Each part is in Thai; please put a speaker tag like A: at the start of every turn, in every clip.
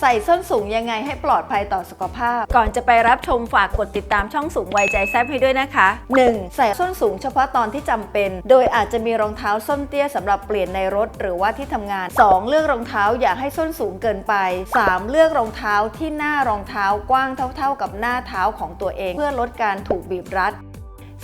A: ใส่ส้นสูงยังไงให้ปลอดภัยต่อสุขภาพ
B: ก่อนจะไปรับชมฝากกดติดตามช่องสูงวัยใจแซบให้ด้วยนะคะ
A: 1. ใส่ส้นสูงเฉพาะตอนที่จำเป็น โดยอาจจะมีรองเท้าส้นเตี้ยสำหรับเปลี่ยนในรถหรือว่าที่ทำงาน 2. เลือกรองเท้าอย่าให้ส้นสูงเกินไป 3. เลือกรองเท้าที่หน้ารองเท้ากว้างเท่า ๆ กับหน้าเท้าของตัวเอง เพื่อลดการถูกบีบรัด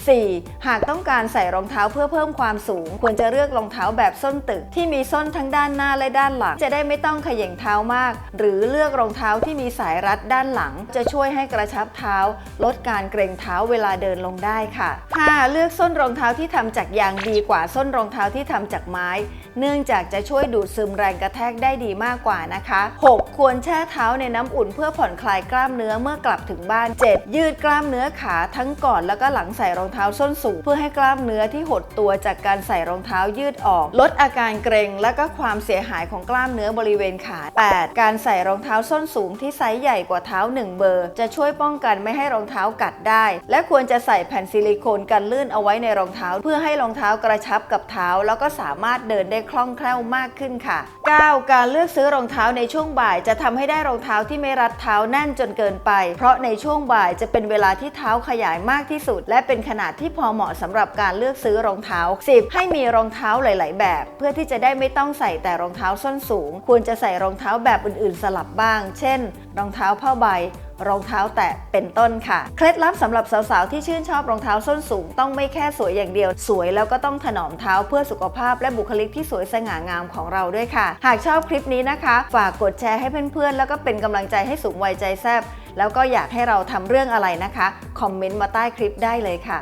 A: 4. หากต้องการใส่รองเท้าเพื่อเพิ่มความสูง ควรจะเลือกรองเท้าแบบส้นตึก ที่มีส้นทั้งด้านหน้าและด้านหลัง จะได้ไม่ต้องขย่งเท้ามาก หรือเลือกรองเท้าที่มีสายรัดด้านหลัง จะช่วยให้กระชับเท้า ลดการเกร็งเท้าเวลาเดินลงได้ค่ะ 5. เลือกส้นรองเท้าที่ทำจากยางดีกว่าส้นรองเท้าที่ทำจากไม้ เนื่องจากจะช่วยดูดซึมแรงกระแทกได้ดีมากกว่านะคะ 6. ควรแช่เท้าในน้ำอุ่นเพื่อผ่อนคลายกล้ามเนื้อเมื่อกลับถึงบ้าน 7. ยืดกล้ามเนื้อขาทั้งก่อนแล้วก็หลังใส่รองเท้าส้นสูง เพื่อให้กล้ามเนื้อที่หดตัวจากการใส่รองเท้ายืดออก ลดอาการเกร็งและก็ความเสียหายของกล้ามเนื้อบริเวณขา 8. การใส่รองเท้าส้นสูงที่ไซส์ใหญ่กว่าเท้า 1 เบอร์ จะช่วยป้องกันไม่ให้รองเท้ากัดได้ และควรจะใส่แผ่นซิลิโคนกันลื่นเอาไว้ในรองเท้า เพื่อให้รองเท้ากระชับกับเท้า แล้วก็สามารถเดินได้คล่องแคล่วมากขึ้นค่ะ 9. การเลือกซื้อรองเท้าในช่วงบ่ายจะทำให้ได้รองเท้าที่ไม่รัดเท้าแน่นจนเกินไป เพราะในช่วงบ่ายจะเป็นเวลาที่เท้าขยายมากที่สุด และเป็นขนาดที่พอเหมาะสำหรับการเลือกซื้อรองเท้า 10. ให้มีรองเท้าหลาย ๆ แบบ เพื่อที่จะได้ไม่ต้องใส่แต่รองเท้าส้นสูง ควรจะใส่รองเท้าแบบอื่น ๆ สลับบ้าง เช่น รองเท้าผ้าใบรองเท้าแตะเป็นต้นค่ะ เคล็ดลับสำหรับสาวๆ ที่ชื่นชอบรองเท้าส้นสูง ต้องไม่แค่สวยอย่างเดียว สวยแล้วก็ต้องถนอมเท้าเพื่อสุขภาพและบุคลิกที่สวยสง่างามของเราด้วยค่ะ หากชอบคลิปนี้นะคะ ฝากกดแชร์ให้เพื่อนๆ แล้วก็เป็นกำลังใจให้สูงวัยใจแซบแล้วก็อยากให้เราทำเรื่องอะไรนะคะ คอมเมนต์มาใต้คลิปได้เลยค่ะ